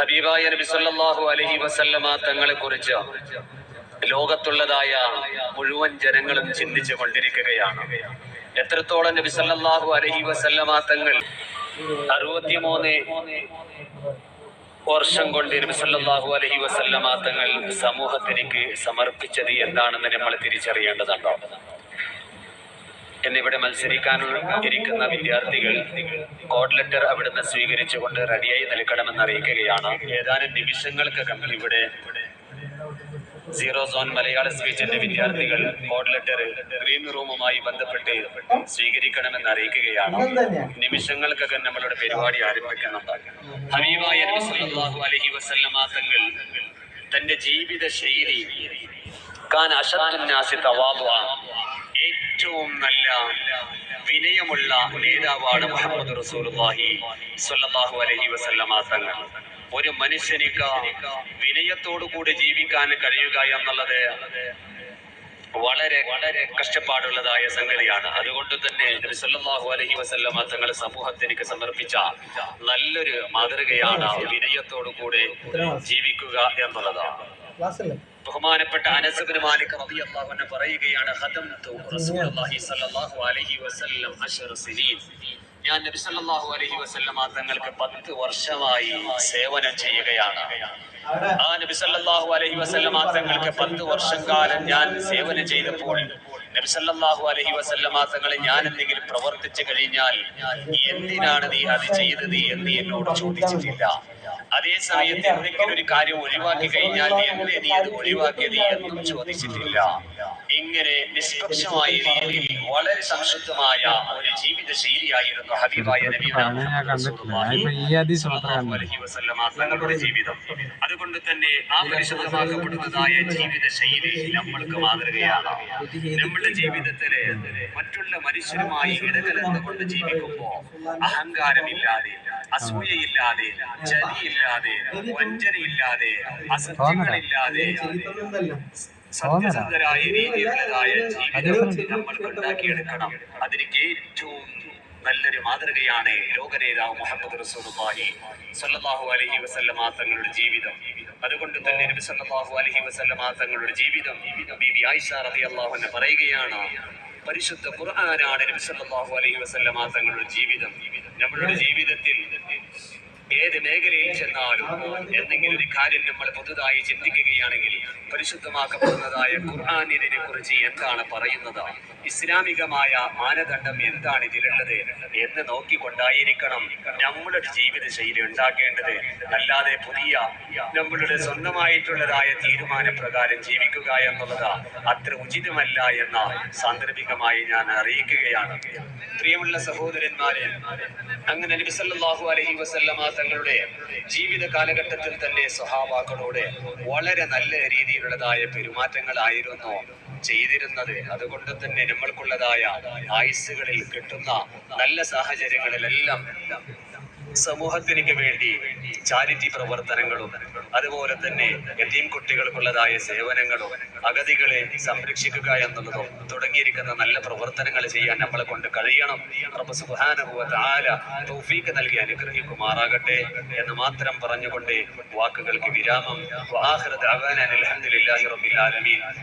ഹബീബായ നബി സല്ലല്ലാഹു അലൈഹി വസല്ലമ തങ്ങളെ കുറിച്ച് ലോകത്തുള്ളതായ മുഴുവൻ ജനങ്ങളും ചിന്തിച്ചു കൊണ്ടിരിക്കുകയാണ്. എത്രത്തോളം നബി സല്ലല്ലാഹു അലൈഹി വസല്ലമ തങ്ങൾ അറുപത്തിമൂന്ന് വർഷം കൊണ്ട് നബി സല്ലല്ലാഹു അലൈഹി വസല്ലമ തങ്ങൾ സമൂഹത്തിലേക്ക് സമർപ്പിച്ചത് എന്താണെന്ന് നമ്മൾ തിരിച്ചറിയേണ്ടതുണ്ടോ? എന്നിവിടെ മത്സരിക്കാൻ ഇരിക്കുന്ന വിദ്യാർത്ഥികൾ കോഡ് ലെറ്റർ അവിടുന്ന് സ്വീകരിച്ചുകൊണ്ട് റെഡിയായി നിൽക്കണമെന്ന് അറിയിക്കുകയാണ്. ഏതാനും നിമിഷങ്ങൾക്കകം ഇവിടെ സീറോ സോൺ മലയാള സ്പീച്ചിന്റെ വിദ്യാർത്ഥികൾ കോഡ് ലെറ്റർ ഗ്രീൻ റൂമുമായി ബന്ധപ്പെട്ട് സ്വീകരിക്കണമെന്ന് അറിയിക്കുകയാണ്. നിമിഷങ്ങൾക്കകം നമ്മളുടെ പരിപാടി ആരംഭിക്കുന്നുണ്ട് വസല്ലമ തങ്ങൾ തന്റെ ജീവിത ശൈലി കാൻ അഷദ്ദുന്നാസി തവാദുഅ ഏറ്റവും നല്ല വിനയമുള്ള നേതാവാണ് മുഹമ്മദ് റസൂലുള്ളാഹി സ്വല്ലല്ലാഹു അലൈഹി വസല്ലമ തങ്ങൾ. ഒരു മനുഷ്യനിക്ക് വിനയത്തോടു കൂടി ജീവിക്കാൻ കഴിയുക എന്നുള്ളത് വളരെ വളരെ കഷ്ടപ്പാടുള്ളതായ സംഗതിയാണ്. അതുകൊണ്ട് തന്നെ സല്ലല്ലാഹു അലൈഹി വസല്ലമ തങ്ങൾ സമൂഹത്തിലേക്ക് സമർപ്പിച്ച നല്ലൊരു മാതൃകയാണ് വിനയത്തോടു കൂടി ജീവിക്കുക എന്നുള്ളതാണ് ബഹുമാനപ്പെട്ട അനസ് ബിൻ മാലിക് റളിയല്ലാഹു പറയുകയാണ് ഖദംതു റസൂലുള്ളാഹി സ്വല്ലല്ലാഹു അലൈഹി വസല്ലം അശറ സിനീൻ. ഞാൻ നബി സല്ലല്ലാഹു അലൈഹി വസല്ലം തങ്ങൾക്ക് പത്ത് വർഷമായി സേവനം ചെയ്യുകയാണ്. ആ നബി സല്ലല്ലാഹു അലൈഹി വസല്ലം തങ്ങൾക്ക് പത്ത് വർഷം കാലം ഞാൻ സേവനം ചെയ്തപ്പോൾ നബി സല്ലല്ലാഹു അലൈഹി വസല്ലം തങ്ങളെ ഞാൻ എന്തെങ്കിലും പ്രവർത്തിച്ചു കഴിഞ്ഞാൽ എന്തിനാണ് നീ അത് ചെയ്തത് എന്ന് എന്നോട് ചോദിച്ചിട്ടില്ല. അതേ സമയത്ത് എന്തെങ്കിലും ഒരു കാര്യം ഒഴിവാക്കി കഴിഞ്ഞാൽ എന്നെ നീ അത് ഒഴിവാക്കിയത് എന്നും ചോദിച്ചിട്ടില്ല. ഇങ്ങനെ നിഷ്പക്ഷമായ രീതിയിൽ വളരെ സംശുദ്ധമായ ഒരു ജീവിത ശൈലിയായിരുന്നു ഹബീബായ തങ്ങളുടെ ജീവിതം. അതുകൊണ്ട് തന്നെ ആ പരിശുദ്ധമാക്കപ്പെടുന്നതായ ജീവിത ശൈലി നമ്മൾക്ക് മാതൃകയാണ് നമ്മുടെ ജീവിതത്തിൽ മറ്റുള്ള മനുഷ്യരുമായി ഇടകലർന്നുകൊണ്ട് ജീവിക്കുമ്പോ അഹങ്കാരമില്ലാതെ അസൂയയില്ലാതെ ചതിയില്ലാതെ വഞ്ചനയില്ലാതെ അസത്യങ്ങളില്ലാതെ സത്യസന്ധരായ രീതിയിലുള്ളതായ ജീവിതം നമ്മൾ ഉണ്ടാക്കിയെടുക്കണം. അതിന് ഏറ്റവും നല്ലൊരു മാതൃകയാണ് ലോകനേതാവ് മുഹമ്മദ് റസൂലുള്ളാഹി സ്വല്ലല്ലാഹു അലൈഹി വസല്ലമ തങ്ങളുടെ ജീവിതം. അതുകൊണ്ട് തന്നെ നബി സല്ലല്ലാഹു അലൈഹി വസല്ലമ തങ്ങളുടെ ജീവിതം ബീബി ആയിഷ റളിയല്ലാഹു അൻഹ പറയുകയാണ് പരിശുദ്ധ ഖുർആനാണ് നബി സല്ലല്ലാഹു അലൈഹി വസല്ലമ തങ്ങളുടെ ജീവിതം. നമ്മളുടെ ജീവിതത്തിൽ ഏത് മേഖലയിൽ ചെന്നാലും എന്തെങ്കിലും ഒരു കാര്യം നമ്മൾ പുതുതായി ചിന്തിക്കുകയാണെങ്കിൽ പരിശുദ്ധമാക്കപ്പെടുന്നതായ ഖുർആൻ കുറിച്ച് എന്താണ് പറയുന്നത്? ഇസ്ലാമികമായ മാനദണ്ഡം എന്താണ് ഇതിലുള്ളത് എന്ന് നോക്കിക്കൊണ്ടായിരിക്കണം നമ്മളുടെ ജീവിത ശൈലി ഉണ്ടാക്കേണ്ടത്. അല്ലാതെ പുതിയ നമ്മളുടെ സ്വന്തമായിട്ടുള്ളതായ തീരുമാന പ്രകാരം ജീവിക്കുക എന്നുള്ളത് അത്ര ഉചിതമല്ല എന്ന സാന്ദർഭികമായി ഞാൻ അറിയിക്കുകയാണ്. പ്രിയമുള്ള സഹോദരന്മാരെ അങ്ങനെ നബി സല്ലല്ലാഹു അലൈഹി തങ്ങളുടെ ജീവിത കാലഘട്ടത്തിൽ തന്നെ സ്വഹാബാക്കളോട് വളരെ നല്ല രീതിയിലുള്ളതായ പെരുമാറ്റങ്ങളായിരുന്നു ചെയ്തിരുന്നത്. അതുകൊണ്ട് തന്നെ നമ്മൾക്കുള്ളതായ ആയുസ്സുകളിൽ കിട്ടുന്ന നല്ല സാഹചര്യങ്ങളിലെല്ലാം സമൂഹത്തിനു വേണ്ടി ചാരിറ്റി പ്രവർത്തനങ്ങളും അതുപോലെ തന്നെ യതീം കുട്ടികൾക്കുള്ളതായ സേവനങ്ങളും അഗതികളെ സംരക്ഷിക്കുക എന്നുള്ളതും തുടങ്ങിയിരിക്കുന്ന നല്ല പ്രവർത്തനങ്ങൾ ചെയ്യാൻ നമ്മളെ കൊണ്ട് കഴിയണം. റബ്ബ് സുബ്ഹാനഹു വ തആല തൗഫീഖ് നൽകി അനുഗ്രഹിക്കുമാറാകട്ടെ എന്ന് മാത്രം പറഞ്ഞുകൊണ്ട് വാക്കുകൾക്ക് വിരാമം. റബ്ബിൽ ആലമീൻ.